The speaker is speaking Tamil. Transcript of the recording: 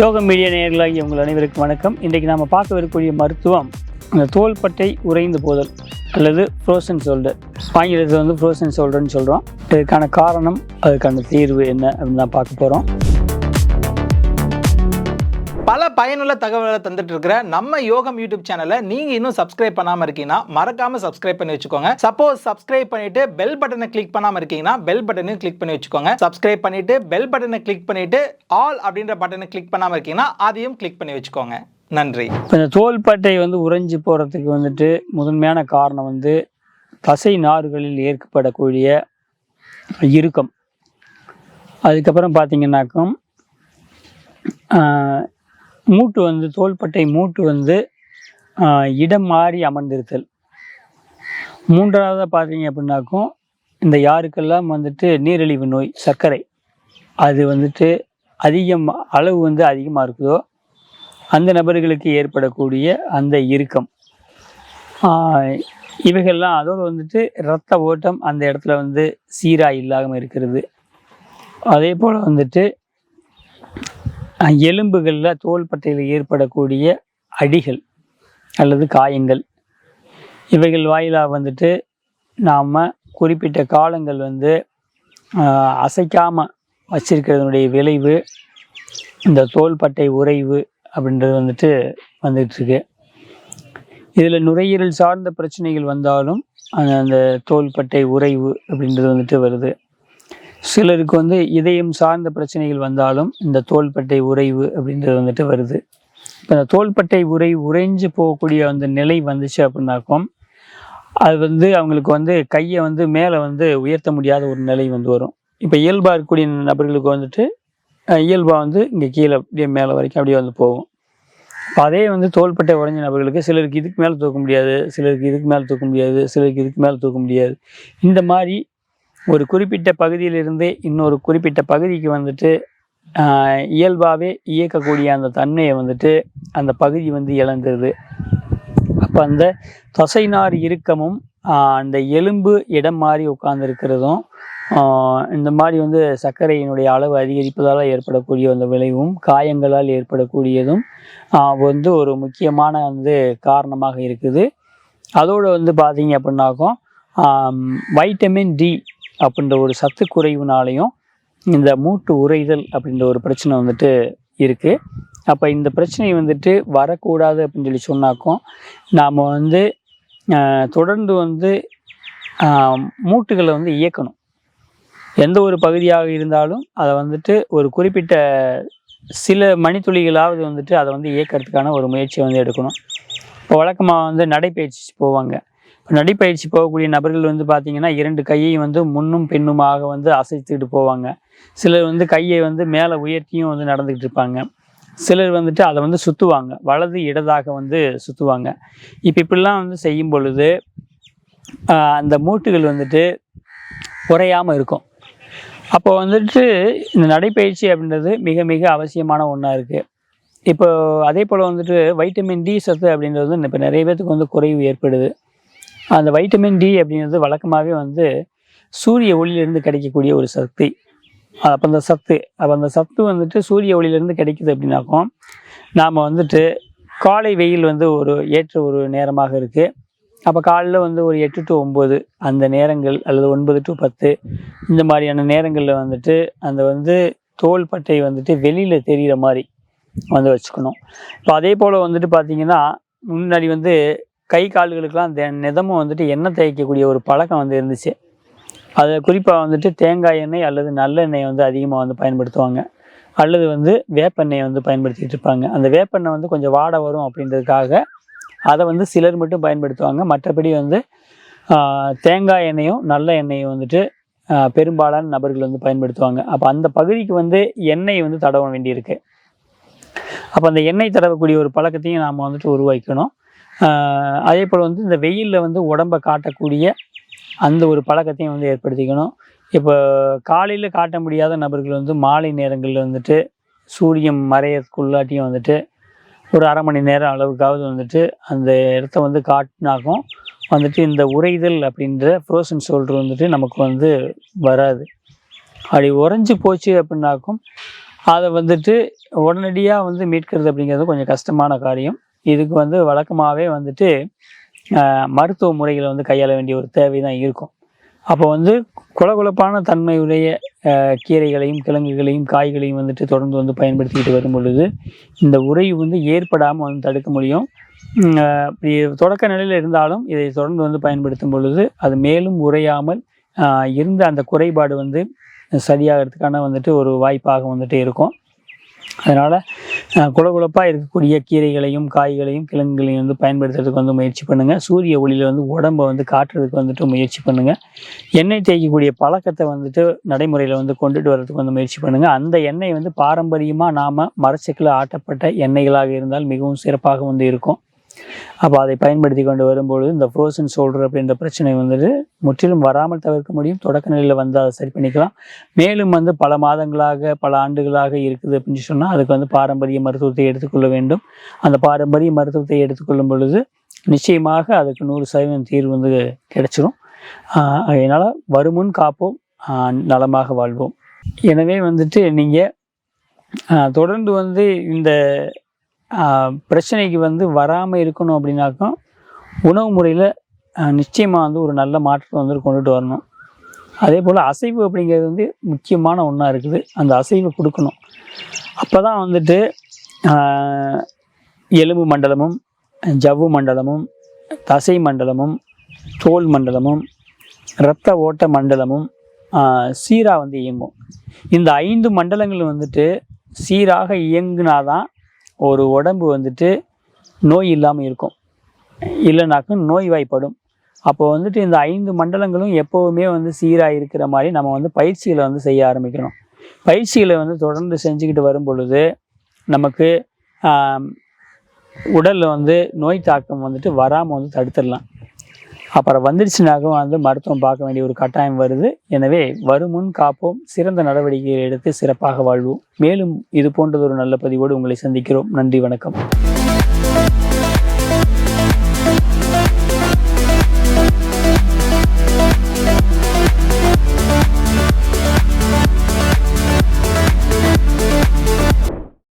யோக மீடியா நேயர்களாகிய உங்கள் அனைவருக்கும் வணக்கம். இன்றைக்கு நாம் பார்க்கவிருக்கக்கூடிய மருத்துவம் இந்த தோள்பட்டை உறைந்து போதல் அல்லது ஃப்ரோசன் ஷோல்டர் ஆங்கிலத்தில் வந்து ஃப்ரோசன் ஷோல்டர்னு சொல்கிறோம் இதுக்கான காரணம் அதுக்கான தீர்வு என்ன அப்படின்னு தான் பார்க்க போகிறோம் பல பயனுள்ள தகவல்களை தந்துட்டு இருக்கிற நம்ம யோகம் யூடியூப் சேனலை நீங்க இன்னும் சப்ஸ்கிரைப் பண்ணாம இருக்கீங்கன்னா மறக்காம சப்ஸ்கிரைப் பண்ணி வச்சுக்கோங்க. சப்போஸ் சப்ஸ்கிரைப் பண்ணிட்டு பெல் பட்டனை கிளிக் பண்ணாம இருக்கீங்கன்னா பெல் பட்டனையும் கிளிக் பண்ணி வச்சுக்கோங்க. சப்ஸ்கிரைப் பண்ணிட்டு பெல் பட்டனை கிளிக் பண்ணிட்டு ஆல் அப்படின்ற பட்டனை கிளிக் பண்ணாம இருக்கீங்கன்னா அதையும் கிளிக் பண்ணி வச்சுக்கோங்க. நன்றி. இப்போ இந்த தோல்பட்டை வந்து உறைஞ்சி போகிறதுக்கு வந்துட்டு முதன்மையான காரணம் வந்து தசை நார்களில் ஏற்படக்கூடிய இறுக்கம். அதுக்கப்புறம் பார்த்தீங்கன்னாக்கும் மூட்டு வந்து தோள்பட்டை மூட்டு வந்து இடம் மாறி அமர்ந்திருத்தல். மூன்றாவதாக பார்த்தீங்க அப்படின்னாக்கும் இந்த யாருக்கெல்லாம் வந்துட்டு நீரிழிவு நோய் சர்க்கரை அது வந்துட்டு அதிகம் அளவு வந்து அதிகமாக இருக்குதோ அந்த நபர்களுக்கு ஏற்படக்கூடிய அந்த இறுக்கம். இவைகள்லாம் அதோடு வந்துட்டு இரத்த ஓட்டம் அந்த இடத்துல வந்து சீராக இல்லாமல் இருக்கிறது. அதே போல் வந்துட்டு எலும்புகளில் தோள்பட்டையில் ஏற்படக்கூடிய அடிகள் அல்லது காயங்கள். இவைகள் வாயிலாக வந்துட்டு நாம் குறிப்பிட்ட காலங்கள் வந்து அசைக்காமல் வச்சிருக்கிறதுனுடைய விளைவு இந்த தோள்பட்டை உறைவு அப்படின்றது வந்துட்டு வந்துட்டுருக்கு இதில் நுரையீரல் சார்ந்த பிரச்சனைகள் வந்தாலும் அந்த அந்த தோள்பட்டை உறைவு அப்படின்றது வந்துட்டு வருது. சிலருக்கு வந்து இதயம் சார்ந்த பிரச்சனைகள் வந்தாலும் இந்த தோள்பட்டை உறைவு அப்படின்றது வந்துட்டு வருது. இப்போ இந்த தோள்பட்டை உறை உறைஞ்சு போகக்கூடிய அந்த நிலை வந்துச்சு அப்படின்னாக்கும் அது வந்து அவங்களுக்கு வந்து கையை வந்து மேலே வந்து உயர்த்த முடியாத ஒரு நிலை வந்து வரும். இப்போ இயல்பாக இருக்கக்கூடிய நபர்களுக்கு வந்துட்டு இயல்பாக வந்து இங்கே கீழே அப்படியே மேலே வரைக்கும் அப்படியே வந்து போகும். அதே வந்து தோள்பட்டை உடைஞ்ச நபர்களுக்கு சிலருக்கு இதுக்கு மேலே தூக்க முடியாது சிலருக்கு இதுக்கு மேலே தூக்க முடியாது சிலருக்கு இதுக்கு மேலே தூக்க முடியாது. இந்த மாதிரி ஒரு குறிப்பிட்ட பகுதியிலிருந்து இன்னொரு குறிப்பிட்ட பகுதிக்கு வந்துட்டு இயல்பாகவே இயக்கக்கூடிய அந்த தன்மையை வந்துட்டு அந்த பகுதி வந்து இழந்துருது அப்போ அந்த தசைநார் இறுக்கமும் அந்த எலும்பு இடம் மாறி உட்கார்ந்துருக்கிறதும் இந்த மாதிரி வந்து சர்க்கரையினுடைய அளவு அதிகரிப்பதால் ஏற்படக்கூடிய அந்த விளைவும் காயங்களால் ஏற்படக்கூடியதும் வந்து ஒரு முக்கியமான வந்து காரணமாக இருக்குது. அதோடு வந்து பார்த்தீங்க அப்படின்னாக்கும் வைட்டமின் டி அப்படின்ற ஒரு சத்து குறைவுனாலையும் இந்த மூட்டு உறைதல் அப்படின்ற ஒரு பிரச்சனை வந்துட்டு இருக்குது அப்போ இந்த பிரச்சனை வந்துட்டு வரக்கூடாது அப்படின்னு சொல்லி சொன்னாக்கும் நாம் வந்து தொடர்ந்து வந்து மூட்டுகளை வந்து இயக்கணும். எந்த ஒரு பகுதியாக இருந்தாலும் அதை வந்துட்டு ஒரு குறிப்பிட்ட சில மணித்துளிகளாவது வந்துட்டு அதை வந்து இயக்கிறதுக்கான ஒரு முயற்சியை வந்து எடுக்கணும். இப்போ வழக்கமாக வந்து நடைப்பயிற்சி போவாங்க. நடிப்பயிற்சி போகக்கூடிய நபர்கள் வந்து பார்த்திங்கன்னா இரண்டு கையையும் வந்து முன்னும் பின்னுமாக வந்து அசைத்துக்கிட்டு போவாங்க. சிலர் வந்து கையை வந்து மேலே உயர்த்தியும் வந்து நடந்துக்கிட்டு இருப்பாங்க. சிலர் வந்துட்டு அதை வந்து சுற்றுவாங்க வலது இடதாக வந்து சுற்றுவாங்க இப்போ இப்படிலாம் வந்து செய்யும் பொழுது அந்த மூட்டுகள் வந்துட்டு குறையாமல் இருக்கும். அப்போ வந்துட்டு இந்த நடைப்பயிற்சி அப்படின்றது மிக மிக அவசியமான ஒன்றா இருக்குது இப்போ அதே போல் வந்துட்டு வைட்டமின் டி சத்து அப்படின்றது வந்து இப்போ நிறைய பேர்த்துக்கு வந்து குறைவு ஏற்படுது. அந்த வைட்டமின் டி அப்படிங்கிறது வழக்கமாகவே வந்து சூரிய ஒளியிலிருந்து கிடைக்கக்கூடிய ஒரு சக்தி அப்போ அந்த சத்து அப்போ அந்த சத்து வந்துட்டு சூரிய ஒளியிலிருந்து கிடைக்குது அப்படின்னாக்கும் நாம் வந்துட்டு காலை வெயில் வந்து ஒரு ஏற்ற ஒரு நேரமாக இருக்குது அப்போ காலையில் வந்து ஒரு எட்டு டு ஒம்பது அந்த நேரங்கள் அல்லது ஒன்பது டு பத்து இந்த மாதிரியான நேரங்களில் வந்துட்டு அந்த வந்து தோள்பட்டை வந்துட்டு வெளியில் தெரிகிற மாதிரி வந்து வச்சுக்கணும். இப்போ அதே போல் வந்துட்டு பார்த்தீங்கன்னா முன்னாடி வந்து கை கால்களுக்கெல்லாம் தெ நிதமும் வந்துட்டு எண்ணெய் தேய்க்கக்கூடிய ஒரு பழக்கம் வந்து இருந்துச்சு. அதை குறிப்பாக வந்துட்டு தேங்காய் எண்ணெய் அல்லது நல்லெண்ணெய் வந்து அதிகமாக வந்து பயன்படுத்துவாங்க. அல்லது வந்து வேப்பெண்ணெயை வந்து பயன்படுத்திட்டு இருப்பாங்க. அந்த வேப்பெண்ணெய் வந்து கொஞ்சம் வாட வரும் அப்படின்றதுக்காக அதை வந்து சிலர் மட்டும் பயன்படுத்துவாங்க. மற்றபடி வந்து தேங்காய் எண்ணெயும் நல்ல எண்ணெயும் வந்துட்டு பெரும்பாலான நபர்கள் வந்து பயன்படுத்துவாங்க. அப்போ அந்த பகுதிக்கு வந்து எண்ணெய் வந்து தடவ வேண்டியிருக்கு. அப்போ அந்த எண்ணெய் தடவக்கூடிய ஒரு பழக்கத்தையும் நாம் வந்துட்டு உருவாக்கணும் அதே போல் வந்து இந்த வெயிலில் வந்து உடம்பை காட்டக்கூடிய அந்த ஒரு பழக்கத்தையும் வந்து ஏற்படுத்திக்கணும். இப்போ காலையில் காட்ட முடியாத நபர்கள் வந்து மாலை நேரங்களில் வந்துட்டு சூரியன் மறையறதுக்குள்ளாட்டியும் வந்துட்டு ஒரு அரை மணி நேரம் அளவுக்காவது வந்துட்டு அந்த இடத்த வந்து காட்டினாக்கும் வந்துட்டு இந்த உறைதல் அப்படின்ற ஃப்ரோசன் சோல்டர் வந்துட்டு நமக்கு வந்து வராது. அப்படி உறைஞ்சி போச்சு அப்படின்னாக்கும் அதை வந்துட்டு உடனடியாக வந்து மீட்கிறது அப்படிங்கிறது கொஞ்சம் கஷ்டமான காரியம். இதுக்கு வந்து வழக்கமாகவே வந்துட்டு மருத்துவ முறைகளை வந்து கையாள வேண்டிய ஒரு தேவை தான் இருக்கும். அப்போ வந்து குலகுலப்பான தன்மையுடைய கீரைகளையும் கிழங்குகளையும் காய்களையும் வந்துட்டு தொடர்ந்து வந்து பயன்படுத்திக்கிட்டு வரும் பொழுது இந்த உரை வந்து ஏற்படாமல் வந்து தடுக்க முடியும். இப்படி தொடக்க நிலையில் இருந்தாலும் இதை தொடர்ந்து வந்து பயன்படுத்தும் பொழுது அது மேலும் உறையாமல் இருந்த அந்த குறைபாடு வந்து சரியாகிறதுக்கான வந்துட்டு ஒரு வாய்ப்பாக வந்துட்டு இருக்கும். அதனால் குளகுழப்பாக இருக்கக்கூடிய கீரைகளையும் காய்களையும் கிழங்குகளையும் வந்து பயன்படுத்துறதுக்கு வந்து முயற்சி பண்ணுங்கள் சூரிய ஒளியில் வந்து உடம்பை வந்து காட்டுறதுக்கு வந்துட்டு முயற்சி பண்ணுங்கள் எண்ணெய் தேய்க்கக்கூடிய பழக்கத்தை வந்துட்டு நடைமுறையில் வந்து கொண்டுட்டு வர்றதுக்கு வந்து முயற்சி பண்ணுங்கள் அந்த எண்ணெய் வந்து பாரம்பரியமாக நாம் மரச்சக்கில் ஆட்டப்பட்ட எண்ணெய்களாக இருந்தால் மிகவும் சிறப்பாக வந்து இருக்கும். அப்போ அதை பயன்படுத்தி கொண்டு வரும்பொழுது இந்த ஃப்ரோசன் ஷோல்டர் அப்படின்ற பிரச்சனை வந்துட்டு முற்றிலும் வராமல் தவிர்க்க முடியும். தொடக்க நிலையில் வந்து அதை சரி பண்ணிக்கலாம். மேலும் வந்து பல மாதங்களாக பல ஆண்டுகளாக இருக்குது அப்படின்னு சொன்னால் அதுக்கு வந்து பாரம்பரிய மருத்துவத்தை எடுத்துக்கொள்ள வேண்டும். அந்த பாரம்பரிய மருத்துவத்தை எடுத்துக்கொள்ளும் பொழுது நிச்சயமாக அதுக்கு நூறு சதவீதம் தீர்வு வந்து கிடைச்சிரும். அதனால் வருமுன் காப்போம் நலமாக வாழ்வோம். எனவே வந்துட்டு நீங்கள் தொடர்ந்து வந்து இந்த பிரச்சனைக்கு வந்து வராமல் இருக்கணும் அப்படின்னாக்கா உணவு முறையில் நிச்சயமாக வந்து ஒரு நல்ல மாற்றத்தை வந்து கொண்டுட்டு வரணும். அதே போல் அசைவு அப்படிங்கிறது வந்து முக்கியமான ஒன்றா இருக்குது. அந்த அசைவை கொடுக்கணும். அப்போ தான் வந்துட்டு எலும்பு மண்டலமும் ஜவ்வு மண்டலமும் தசை மண்டலமும் தோல் மண்டலமும் இரத்த ஓட்ட மண்டலமும் சீராக வந்து இயங்கும். இந்த ஐந்து மண்டலங்கள் வந்துட்டு சீராக இயங்குனாதான் ஒரு உடம்பு வந்துட்டு நோய் இல்லாமல் இருக்கும். இல்லைனாக்கும் நோய்வாய்ப்படும். அப்போ வந்துட்டு இந்த ஐந்து மண்டலங்களும் எப்போவுமே வந்து சீராக இருக்கிற மாதிரி நம்ம வந்து பயிற்சிகளை வந்து செய்ய ஆரம்பிக்கணும். பயிற்சிகளை வந்து தொடர்ந்து செஞ்சுக்கிட்டு வரும் பொழுது நமக்கு உடலில் வந்து நோய் தாக்கம் வந்துட்டு வராமல் வந்து தடுத்துடலாம். அப்புறம் வந்துருச்சுனாகவும் வந்து மருத்துவம் பார்க்க வேண்டிய ஒரு கட்டாயம் வருது. எனவே வருமுன் காப்போம். சிறந்த நடவடிக்கைகளை எடுத்து சிறப்பாக வாழ்வோம். மேலும் இது போன்றதொரு நல்ல பதிவோடு உங்களை சந்திக்கிறோம். நன்றி வணக்கம்.